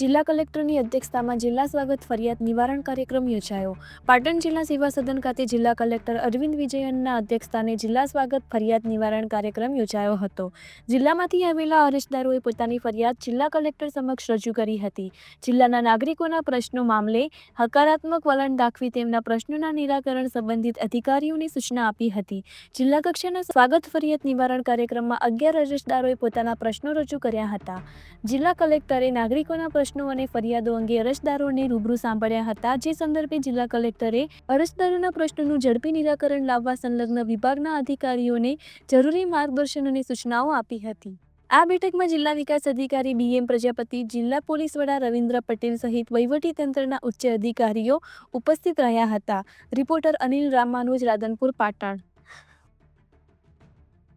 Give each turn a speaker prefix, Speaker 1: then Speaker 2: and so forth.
Speaker 1: જિલ્લા કલેક્ટરની અધ્યક્ષતામાં જિલ્લા સ્વાગત ફરિયાદ નિવારણ કાર્યક્રમ યોજાયો. પાટણ જિલ્લા સેવા સદન ખાતે જિલ્લા કલેક્ટર અરવિંદ વિજયનના અધ્યક્ષસ્થાને જિલ્લા સ્વાગત ફરિયાદ નિવારણ કાર્યક્રમ યોજાયો હતો. જિલ્લામાંથી આવેલા અરજદારોએ પોતાની ફરિયાદ જિલ્લા કલેક્ટર સમક્ષ રજૂ કરી હતી. જિલ્લાના નાગરિકોના પ્રશ્નો મામલે હકારાત્મક વલણ દાખવી તેમના પ્રશ્નોના નિરાકરણ સંબંધિત અધિકારીઓને સૂચના આપી હતી. જિલ્લા કક્ષાના સ્વાગત ફરિયાદ નિવારણ કાર્યક્રમમાં અગિયાર અરજદારોએ પોતાના પ્રશ્નો રજૂ કર્યા હતા. જિલ્લા કલેક્ટરે નાગરિકોના પ્રશ્નો અને ફરિયાદો અંગે અરજદારોને રૂબરૂ સાંભળ્યા હતા. જે સંદર્ભે જિલ્લા કલેક્ટરે અરજદારોના પ્રશ્નોનું ઝડપી નિરાકરણ લાવવા સંલગ્ન વિભાગના અધિકારીઓને જરૂરી માર્ગદર્શન અને સૂચનાઓ આપી હતી. આ બેઠકમાં જિલ્લા વિકાસ અધિકારી બીએમ પ્રજાપતિ, જિલ્લા પોલીસ વડા રવિન્દ્ર પટેલ સહિત વહીવટી તંત્રના ઉચ્ચ અધિકારીઓ ઉપસ્થિત રહ્યા હતા. રિપોર્ટર અનિલ રામાનુજ, રાધનપુર, પાટણ.